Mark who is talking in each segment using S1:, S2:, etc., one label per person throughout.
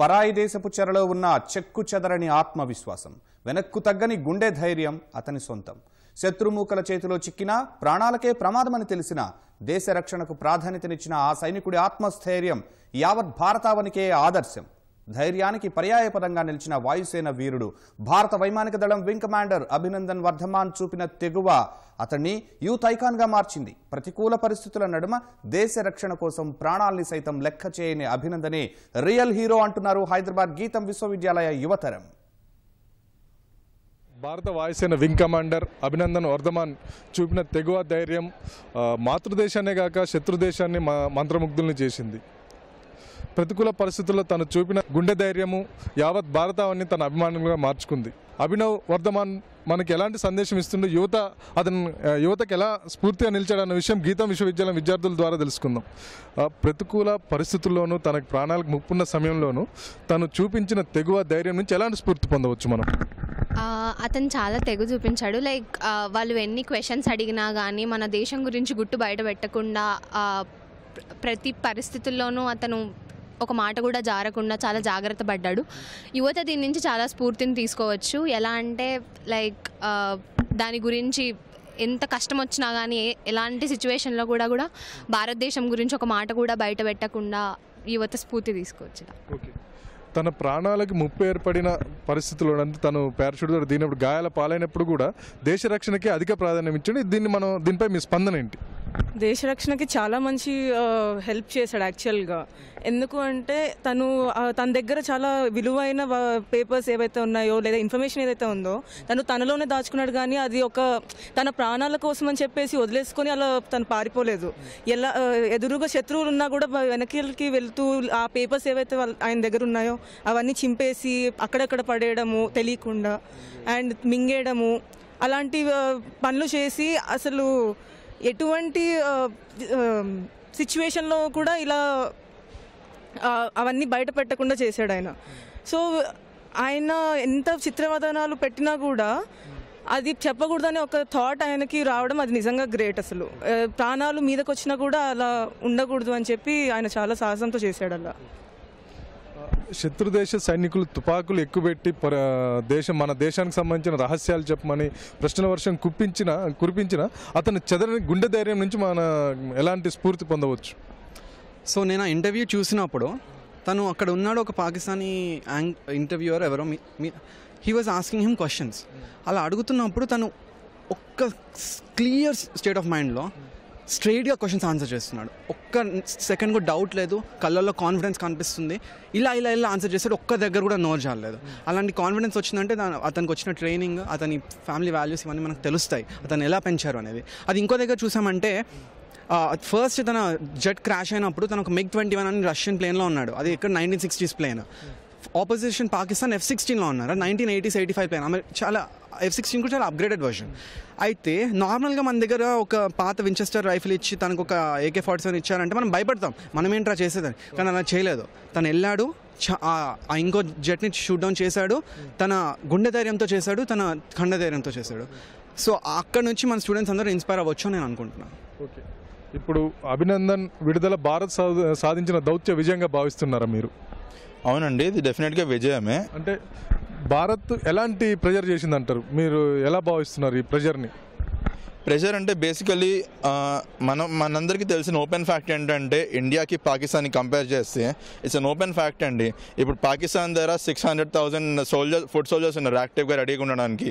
S1: పరాయి దేశపు చెరలో ఉన్న చెక్కు చెదరని ఆత్మవిశ్వాసం వెనక్కు తగ్గని గుండె ధైర్యం అతని సొంతం. శత్రుమూకల చేతిలో చిక్కినా ప్రాణాలకే ప్రమాదమని తెలిసిన దేశ రక్షణకు ప్రాధాన్యతనిచ్చిన ఆ సైనికుడి ఆత్మస్థైర్యం యావత్ భారతావనికే ఆదర్శం. ధైర్యానికి పర్యాయపదంగా నిలిచిన వాయుసేన వీరుడు భారత వైమానిక దళం వింగ్ కమాండర్ అభినందన్ వర్ధమాన్ చూపిన తెగువ అతన్ని యూత్ ఐకాన్గా మార్చింది. ప్రతికూల పరిస్థితుల నడుమ దేశ రక్షణ కోసం ప్రాణాల్ని సైతం లెక్క చేయని అభినందనే రియల్ హీరో అంటున్నారు హైదరాబాద్ గీతం విశ్వవిద్యాలయ యువతరం.
S2: భారత వాయుసేన వింగ్ కమాండర్ అభినందన్ వర్ధమాన్ చూపిన తెగువ ధైర్యం మాతృదేశాన్నే కాక శత్రుదేశాన్ని మంత్రముగ్ధుల్ని చేసింది. ప్రతికూల పరిస్థితుల్లో తను చూపిన గుండె ధైర్యము యావత్ భారతావన్ని తన అభిమానులుగా మార్చుకుంది. అభినవ్ వర్ధమాన్ మనకి ఎలాంటి సందేశం ఇస్తుండో యువత అతను యువతకు ఎలా స్ఫూర్తిగా నిలిచాడన్న విషయం గీతం విశ్వవిద్యాలయం విద్యార్థుల ద్వారా తెలుసుకుందాం. ప్రతికూల పరిస్థితుల్లోనూ తనకు ప్రాణాలకు ముప్పున్న సమయంలోనూ తను చూపించిన తెగువ ధైర్యం నుంచి ఎలాంటి స్ఫూర్తి పొందవచ్చు మనం?
S3: అతను చాలా తెగు చూపించాడు. లైక్ వాళ్ళు ఎన్ని క్వశ్చన్స్ అడిగినా కానీ మన దేశం గురించి గుట్టు బయట పెట్టకుండా ప్రతి పరిస్థితుల్లోనూ అతను ఒక మాట కూడా జారకుండా చాలా జాగ్రత్త పడ్డాడు. యువత దీని నుంచి చాలా స్ఫూర్తిని తీసుకోవచ్చు. ఎలా అంటే లైక్ దాని గురించి ఎంత కష్టం వచ్చినా కానీ ఎలాంటి సిచ్యువేషన్లో కూడా కూడా భారతదేశం గురించి ఒక మాట కూడా బయట పెట్టకుండా యువత స్ఫూర్తి తీసుకోవచ్చు.
S2: ఓకే. తన ప్రాణాలకు ముప్పు ఏర్పడిన పరిస్థితుల్లో అంటే తను పారాషూట్ ద్వారా దిగినప్పుడు గాయాల పాలైనప్పుడు కూడా దేశ రక్షణకి అధిక ప్రాధాన్యం ఇచ్చింది దీన్ని మనం దీనిపై మీ స్పందన ఏంటి?
S4: దేశ రక్షణకి చాలా మంచి హెల్ప్ చేశాడు యాక్చువల్గా. ఎందుకు అంటే తను తన దగ్గర చాలా విలువైన పేపర్స్ ఏవైతే ఉన్నాయో లేదా ఇన్ఫర్మేషన్ ఏదైతే ఉందో తను తనలోనే దాచుకున్నాడు కానీ అది ఒక తన ప్రాణాల కోసం అని చెప్పేసి వదిలేసుకొని అలా తను పారిపోలేదు. ఎలా ఎదురుగా శత్రువులు ఉన్నా కూడా వెనక్కి వెళ్తూ ఆ పేపర్స్ ఏవైతే ఆయన దగ్గర ఉన్నాయో అవన్నీ చింపేసి అక్కడక్కడ పడేయడము తెలియకుండా అండ్ మింగేయడము అలాంటి పనులు చేసి అసలు ఎటువంటి సిచ్యువేషన్లో కూడా ఇలా అవన్నీ బయట పెట్టకుండా చేశాడు ఆయన. సో ఆయన ఎంత చిత్రవదనాలు పెట్టినా కూడా అది చెప్పకూడదని ఒక థాట్ ఆయనకి రావడం అది నిజంగా గ్రేట్ అసలు. ప్రాణాలు మీదకి వచ్చినా కూడా అలా ఉండకూడదు అని చెప్పి ఆయన చాలా సాహసంతో చేశాడు అలా.
S2: శత్రుదేశ సైనికులు తుపాకులు ఎక్కుబెట్టి దేశం మన దేశానికి సంబంధించిన రహస్యాలు చెప్పమని ప్రశ్న వర్షం కుప్పించిన కురిపించిన అతను చెదరని గుండె ధైర్యం నుంచి మన ఎలాంటి స్ఫూర్తి పొందవచ్చు?
S5: సో నేను ఆ ఇంటర్వ్యూ చూసినప్పుడు తను అక్కడ ఉన్నాడు ఒక పాకిస్తానీ యాంగ్ ఇంటర్వ్యూవర్ ఎవరో he was asking him questions అలా అడుగుతున్నప్పుడు తను ఒక్క క్లియర్ స్టేట్ ఆఫ్ మైండ్లో స్ట్రైట్గా క్వశ్చన్స్ ఆన్సర్ చేస్తున్నాడు. ఒక్క సెకండ్ కూడా డౌట్ లేదు. కళ్ళల్లో కాన్ఫిడెన్స్ కనిపిస్తుంది. ఇలా ఇలా ఇలా ఆన్సర్ చేస్తాడు. ఒక్క దగ్గర కూడా నోరు జాలేదు అలాంటి కాన్ఫిడెన్స్ వచ్చిందంటే దాని- అతనికి వచ్చిన ట్రైనింగ్ అతని ఫ్యామిలీ వాల్యూస్ ఇవన్నీ మనకు తెలుస్తాయి. అతను ఎలా పెంచారు అనేది. అది ఇంకో దగ్గర చూసామంటే ఫస్ట్ తన జెట్ క్రాష్ అయినప్పుడు తన ఒక మిగ్ ట్వంటీ వన్ అని రష్యన్ ప్లేన్లో ఉన్నాడు. అది ఇక్కడ nineteen sixties plane. Opposition Pakistan F సిక్స్టీన్లో ఉన్నారు. Nineteen eighties eighty five plane చాలా ఎఫ్ సిక్స్టీన్ కూడా చాలా అప్గ్రేడెడ్ వర్షన్ అయితే నార్మల్గా మన దగ్గర ఒక పాత వించెస్టర్ రైఫిల్ ఇచ్చి తనకు ఒక ఏకే ఫార్టీ సెవెన్ ఇచ్చారంటే మనం భయపడతాం. మనం ఏంట్రా చేసేదని. కానీ అలా చేయలేదు. తను వెళ్ళాడు చ- ఆ- ఆ ఇంకో జెట్ని షూట్ డౌన్ చేశాడు. తన గుండె ధైర్యంతో చేశాడు తన ఖండ ధైర్యంతో చేశాడు. సో అక్కడ నుంచి మన స్టూడెంట్స్ అందరూ ఇన్స్పైర్ అవ్వచ్చు అని నేను అనుకుంటున్నాను.
S2: ఓకే. ఇప్పుడు అభినందన్ విడుదల భారత్ సాధించిన దౌత్య విజయంగా భావిస్తున్నారా మీరు?
S6: అవునండి ఇది డెఫినెట్గా విజయమే.
S2: అంటే భారత్ ఎలాంటి ప్రెజర్ చేసిందంటారు? మీరు ఎలా భావిస్తున్నారు ఈ ప్రెజర్ని
S6: ప్రెషర్ అంటే బేసికలీ మనం మనందరికీ తెలిసిన ఓపెన్ ఫ్యాక్ట్ ఏంటంటే ఇండియాకి పాకిస్తాన్కి కంపేర్ చేస్తే ఇట్స్ అన్ ఓపెన్ ఫ్యాక్ట్ అండి. ఇప్పుడు పాకిస్తాన్ దగ్గర six hundred thousand soldier food soldiers ఉన్నారు యాక్టివ్గా రెడీగా ఉండడానికి.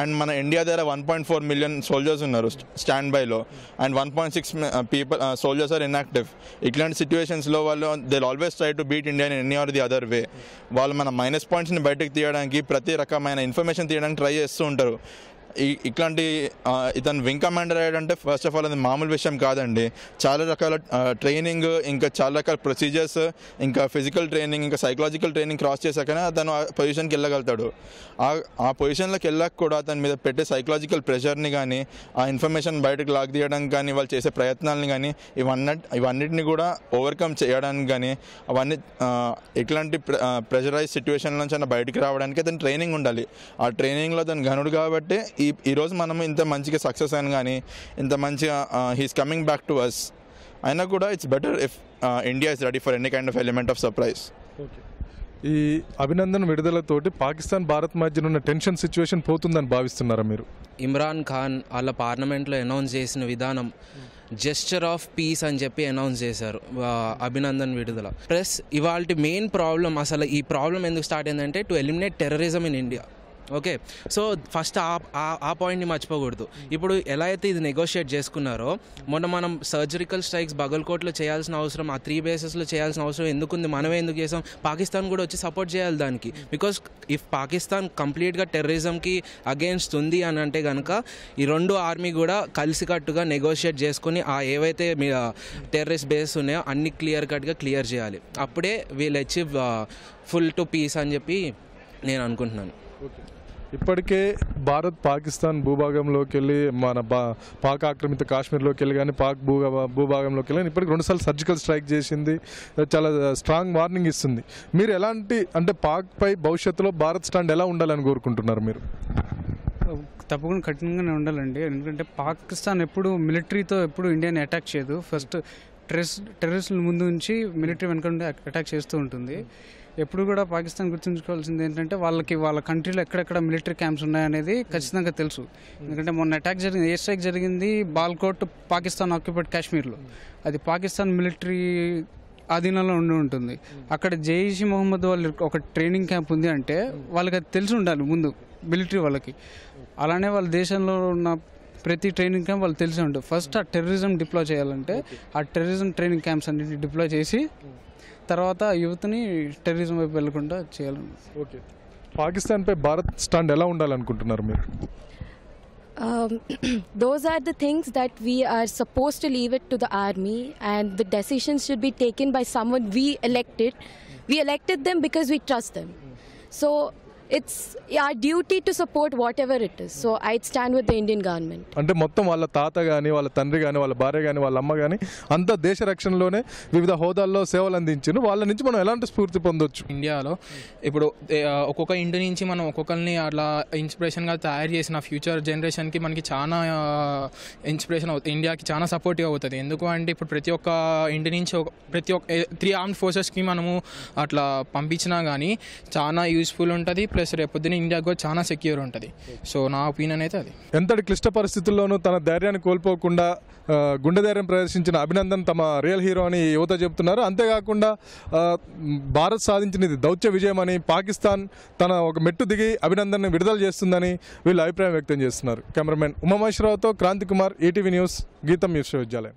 S6: అండ్ మన ఇండియా దగ్గర one point four million soldiers ఉన్నారు stand బైలో and one point six people soldiers are inactive ఇట్లాంటి సిచ్యువేషన్స్లో వాళ్ళు they always try to beat India in any or the other way వాళ్ళు మన మైనస్ పాయింట్స్ని బయటకు తీయడానికి ప్రతి రకమైన ఇన్ఫర్మేషన్ తీయడానికి ట్రై చేస్తూ ఉంటారు. ఇట్లాంటి ఇతను వింగ్ కమాండర్ అయ్యాడంటే ఫస్ట్ ఆఫ్ ఆల్ అది మామూలు విషయం కాదండి. చాలా రకాల ట్రైనింగ్ ఇంకా చాలా రకాల ప్రొసీజర్స్ ఇంకా ఫిజికల్ ట్రైనింగ్ ఇంకా సైకలాజికల్ ట్రైనింగ్ క్రాస్ చేశాకనే అతను ఆ పొజిషన్కి వెళ్ళగలుగుతాడు. ఆ ఆ పొజిషన్లోకి వెళ్ళాక కూడా అతని మీద పెట్టే సైకలాజికల్ ప్రెషర్ని కానీ ఆ ఇన్ఫర్మేషన్ బయటకు లాగ్ తీయడానికి కానీ వాళ్ళు చేసే ప్రయత్నాలని కానీ ఇవన్నీ ఇవన్నిటిని కూడా ఓవర్కమ్ చేయడానికి కానీ అవన్నీ ఇట్లాంటి ప్రెషరైజ్ సిచ్యువేషన్ నుంచి అన్న బయటికి రావడానికి అతను ట్రైనింగ్ ఉండాలి. ఆ ట్రైనింగ్లో అతను ఘనుడు కాబట్టి ఈ ఈరోజు మనం ఇంత మంచిగా సక్సెస్ అని కానీ ఇంత మంచిగా he's coming back to us అయినా కూడా it's better if India is ready for any kind of element of surprise
S2: ఈ అభినందన్ విడుదలతోటి పాకిస్తాన్ భారత్ మధ్యన ఉన్న టెన్షన్ సిచ్యువేషన్ పోతుందని భావిస్తున్నారా మీరు?
S7: ఇమ్రాన్ ఖాన్ వాళ్ళ పార్లమెంట్లో అనౌన్స్ చేసిన విధానం జెస్చర్ ఆఫ్ పీస్ అని చెప్పి అనౌన్స్ చేశారు అభినందన్ విడుదల. ప్లస్ ఇవాళ మెయిన్ ప్రాబ్లం అసలు ఈ ప్రాబ్లం ఎందుకు స్టార్ట్ అయిందంటే to eliminate terrorism in India okay so first ఆ ఆ- ఆ పాయింట్ని మర్చిపోకూడదు. ఇప్పుడు ఎలా అయితే ఇది నెగోషియేట్ చేసుకున్నారో మొన్న మనం సర్జరికల్ స్ట్రైక్స్ బగల్కోట్లో చేయాల్సిన అవసరం ఆ త్రీ బేసెస్లో చేయాల్సిన అవసరం ఎందుకుంది మనమే ఎందుకు చేసాం పాకిస్తాన్ కూడా వచ్చి సపోర్ట్ చేయాలి దానికి. బికాస్ ఇఫ్ పాకిస్తాన్ కంప్లీట్గా టెర్రరిజంకి అగేన్స్ట్ ఉంది అని అంటే కనుక ఈ రెండు ఆర్మీ కూడా కలిసికట్టుగా నెగోషియేట్ చేసుకుని ఆ ఏవైతే మీ టెర్రరిస్ట్ బేస్ ఉన్నాయో అన్ని క్లియర్ కట్గా క్లియర్ చేయాలి. అప్పుడే we'll achieve full to peace అని చెప్పి నేను అనుకుంటున్నాను.
S2: ఇప్పటికే భారత్ పాకిస్తాన్ భూభాగంలోకి వెళ్ళి మన బా పాక్ ఆక్రమిత కాశ్మీర్లోకి వెళ్ళి కానీ పాక్ భూ భూభాగంలోకి వెళ్ళి ఇప్పటికి రెండుసార్లు సర్జికల్ స్ట్రైక్ చేసింది. చాలా స్ట్రాంగ్ వార్నింగ్ ఇస్తుంది. మీరు ఎలాంటి అంటే పాక్ పై భవిష్యత్తులో భారత్ స్టాండ్ ఎలా ఉండాలని కోరుకుంటున్నారు మీరు?
S8: తప్పకుండా కఠినంగానే ఉండాలండి. ఎందుకంటే పాకిస్తాన్ ఎప్పుడు మిలిటరీతో ఎప్పుడు ఇండియాని అటాక్ చేయదు. ఫస్ట్ టెర్రస్ టెర్రరిస్టుల ముందు నుంచి మిలిటరీ వెనక నుండి అటాక్ చేస్తూ ఉంటుంది. ఎప్పుడు కూడా పాకిస్తాన్ గుర్తుంచుకోవాల్సింది ఏంటంటే వాళ్ళకి వాళ్ళ కంట్రీలో ఎక్కడెక్కడ మిలిటరీ క్యాంప్స్ ఉన్నాయనేది ఖచ్చితంగా తెలుసు. ఎందుకంటే మొన్న అటాక్ జరిగింది ఏ స్ట్రైక్ జరిగింది? బాల్కోట్ పాకిస్తాన్ ఆక్యుపైడ్ కాశ్మీర్లో. అది పాకిస్తాన్ మిలిటరీ ఆధీనంలో ఉండి ఉంటుంది. అక్కడ జైష్ మొహమ్మద్ వాళ్ళు ఒక ట్రైనింగ్ క్యాంప్ ఉంది అంటే వాళ్ళకి అది తెలిసి ఉండాలి ముందు మిలిటరీ వాళ్ళకి. అలానే వాళ్ళ దేశంలో ఉన్న ప్రతి ట్రైనింగ్ క్యాంప్ వాళ్ళు తెలిసి ఉంటుంది ఫస్ట్ ఆ టెర్రరిజం డిప్లాయ్ చేయాలంటే ఆ టెర్రరిజం ట్రైనింగ్ క్యాంప్స్ అన్నింటినీ డిప్లాయ్ చేసి తర్వాత యూత్ని టెర్రరిజం వైపు వెళ్ళకుండా చేయాలి
S2: ఓకే పాకిస్తాన్పై భారత్ స్టాండ్ ఎలా ఉండాలనుకుంటున్నారు మీరు
S9: Um, those are the things that we are supposed to leave it to the army, and the decisions should be taken by someone we elected. We elected them because we trust them. So it's our duty to support whatever it is. So I'd stand with the Indian government.
S2: అంటే మొత్తం వాళ్ళ తాత కానీ వాళ్ళ తండ్రి కానీ వాళ్ళ భార్య కానీ వాళ్ళ అమ్మ కానీ అంతా దేశ రక్షణలోనే వివిధ హోదాల్లో సేవలు అందించారు వాళ్ళ నుంచి మనం ఎలాంటి స్ఫూర్తి పొందొచ్చు
S10: ఇండియాలో ఇప్పుడు ఒక్కొక్క ఇంటి నుంచి మనం ఒక్కొక్కరిని అట్లా ఇన్స్పిరేషన్గా తయారు చేసిన ఫ్యూచర్ జనరేషన్కి మనకి చాలా ఇన్స్పిరేషన్ అవుతుంది ఇండియాకి చాలా సపోర్టివ్ అవుతుంది ఎందుకు అంటే ఇప్పుడు ప్రతి ఒక్క ఇంటి నుంచి ఒక- ప్రతి ఒక్క త్రీ ఆర్మ్ ఫోర్సెస్కి మనము అట్లా పంపించినా కానీ చాలా యూస్ఫుల్ ఉంటుంది ప్లస్ రేపొద్దున ఇండియాకి కూడా చాలా సెక్యూర్ ఉంటుంది. సో నా ఒపీనియన్ అయితే అది.
S2: ఎంతటి క్లిష్ట పరిస్థితుల్లోనూ తన ధైర్యాన్ని కోల్పోకుండా గుండె ధైర్యం ప్రదర్శించిన అభినందన్ తమ రియల్ హీరో అని యువత చెబుతున్నారు. అంతేకాకుండా భారత్ సాధించినది దౌత్య విజయం అని పాకిస్తాన్ తన ఒక మెట్టు దిగి అభినందన్ విడుదల చేస్తుందని వీళ్ళు అభిప్రాయం వ్యక్తం చేస్తున్నారు. కెమెరామెన్ ఉమామేశ్వరరావుతో క్రాంతి కుమార్ ఈటీవీ న్యూస్ గీతం విశ్వవిద్యాలయం.